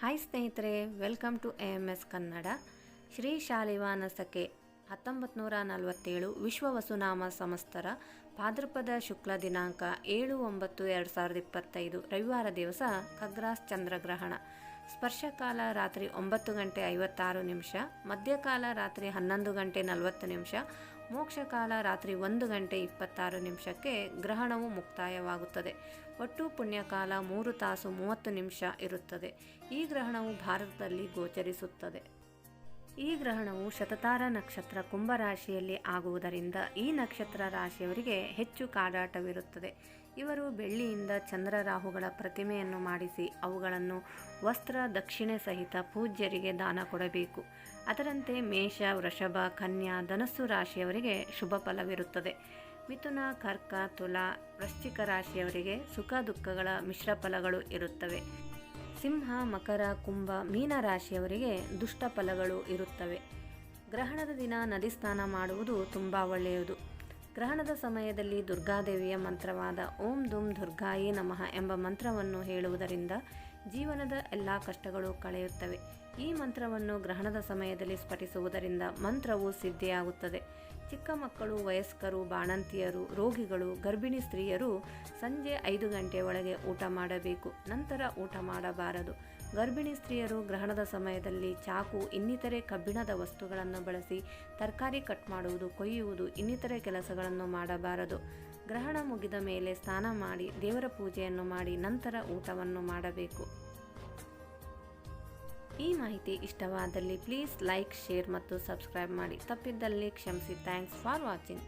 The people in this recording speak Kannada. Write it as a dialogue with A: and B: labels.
A: ಹಾಯ್ ಸ್ನೇಹಿತರೆ welcome to A M S Kannada. Shri Shalivahana ಸಖೆ ಹತ್ತೊಂಬತ್ತು ನೂರ ನಲವತ್ತೇಳು ವಿಶ್ವ ವಸುನಾಮ ಸಂಸ್ಥರ ಭಾದ್ರಪದ ಶುಕ್ಲ ದಿನಾಂಕ ಏಳು ಒಂಬತ್ತು ಎರಡು ಸಾವಿರದ ಇಪ್ಪತ್ತೈದು ರವಿವಾರ ದಿವಸ ಖಗ್ರಾಸ್ ಚಂದ್ರಗ್ರಹಣ. ಸ್ಪರ್ಶಕಾಲ ರಾತ್ರಿ ಒಂಬತ್ತು ಗಂಟೆ ಐವತ್ತಾರು ನಿಮಿಷ, ಮಧ್ಯಕಾಲ ರಾತ್ರಿ ಹನ್ನೊಂದು ಗಂಟೆ ನಲವತ್ತು ನಿಮಿಷ, ಮೋಕ್ಷಕಾಲ ರಾತ್ರಿ ಒಂದು ಗಂಟೆ ಇಪ್ಪತ್ತಾರು ನಿಮಿಷಕ್ಕೆ ಗ್ರಹಣವು ಮುಕ್ತಾಯವಾಗುತ್ತದೆ. ಒಟ್ಟು ಪುಣ್ಯಕಾಲ ಮೂರು ತಾಸು ಮೂವತ್ತು ನಿಮಿಷ ಇರುತ್ತದೆ. ಈ ಗ್ರಹಣವು ಭಾರತದಲ್ಲಿ ಗೋಚರಿಸುತ್ತದೆ. ಈ ಗ್ರಹಣವು ಶತತಾರ ನಕ್ಷತ್ರ ಕುಂಭರಾಶಿಯಲ್ಲಿ ಆಗುವುದರಿಂದ ಈ ನಕ್ಷತ್ರ ರಾಶಿಯವರಿಗೆ ಹೆಚ್ಚು ಕಾಡಾಟವಿರುತ್ತದೆ. ಇವರು ಬೆಳ್ಳಿಯಿಂದ ಚಂದ್ರ ರಾಹುಗಳ ಪ್ರತಿಮೆಯನ್ನು ಮಾಡಿಸಿ ಅವುಗಳನ್ನು ವಸ್ತ್ರ ದಕ್ಷಿಣೆ ಸಹಿತ ಪೂಜ್ಯರಿಗೆ ದಾನ ಕೊಡಬೇಕು. ಅದರಂತೆ ಮೇಷ, ವೃಷಭ, ಕನ್ಯಾ, ಧನಸ್ಸು ರಾಶಿಯವರಿಗೆ ಶುಭ ಫಲವಿರುತ್ತದೆ. ಮಿಥುನ, ಕರ್ಕ, ತುಲಾ, ವೃಶ್ಚಿಕ ರಾಶಿಯವರಿಗೆ ಸುಖ ದುಃಖಗಳ ಮಿಶ್ರ ಫಲಗಳು ಇರುತ್ತವೆ. ಸಿಂಹ, ಮಕರ, ಕುಂಭ ಮೀನ ರಾಶಿಯವರಿಗೆ ದುಷ್ಟ ಫಲಗಳು ಇರುತ್ತವೆ. ಗ್ರಹಣದ ದಿನ ನದಿ ಸ್ನಾನ ಮಾಡುವುದು ತುಂಬ ಒಳ್ಳೆಯದು. ಗ್ರಹಣದ ಸಮಯದಲ್ಲಿ ದುರ್ಗಾದೇವಿಯ ಮಂತ್ರವಾದ ಓಂ ದುಂ ದುರ್ಗಾಯೇ ನಮಃ ಎಂಬ ಮಂತ್ರವನ್ನು ಹೇಳುವುದರಿಂದ ಜೀವನದ ಎಲ್ಲ ಕಷ್ಟಗಳು ಕಳೆಯುತ್ತವೆ. ಈ ಮಂತ್ರವನ್ನು ಗ್ರಹಣದ ಸಮಯದಲ್ಲಿ ಸ್ಫಟಿಸುವುದರಿಂದ ಮಂತ್ರವು ಸಿದ್ಧಿಯಾಗುತ್ತದೆ. ಚಿಕ್ಕ ಮಕ್ಕಳು, ವಯಸ್ಕರು, ಬಾಣಂತಿಯರು, ರೋಗಿಗಳು, ಗರ್ಭಿಣಿ ಸ್ತ್ರೀಯರು ಸಂಜೆ ಐದು ಗಂಟೆ ಒಳಗೆ ಊಟ ಮಾಡಬೇಕು. ನಂತರ ಊಟ ಮಾಡಬಾರದು. ಗರ್ಭಿಣಿ ಸ್ತ್ರೀಯರು ಗ್ರಹಣದ ಸಮಯದಲ್ಲಿ ಚಾಕು, ಇನ್ನಿತರೆ ಕಬ್ಬಿಣದ ವಸ್ತುಗಳನ್ನು ಬಳಸಿ ತರಕಾರಿ ಕಟ್ ಮಾಡುವುದು, ಕೊಯ್ಯುವುದು, ಇನ್ನಿತರೆ ಕೆಲಸಗಳನ್ನು ಮಾಡಬಾರದು. ಗ್ರಹಣ ಮುಗಿದ ಮೇಲೆ ಸ್ನಾನ ಮಾಡಿ ದೇವರ ಪೂಜೆಯನ್ನು ಮಾಡಿ ನಂತರ ಊಟವನ್ನು ಮಾಡಬೇಕು. ಈ ಮಾಹಿತಿ ಇಷ್ಟವಾದಲ್ಲಿ ಪ್ಲೀಸ್ ಲೈಕ್ ಶೇರ್ ಮತ್ತು ಸಬ್ಸ್ಕ್ರೈಬ್ ಮಾಡಿ. ತಪ್ಪಿದ್ದಲ್ಲಿ ಕ್ಷಮಿಸಿ. Thanks for watching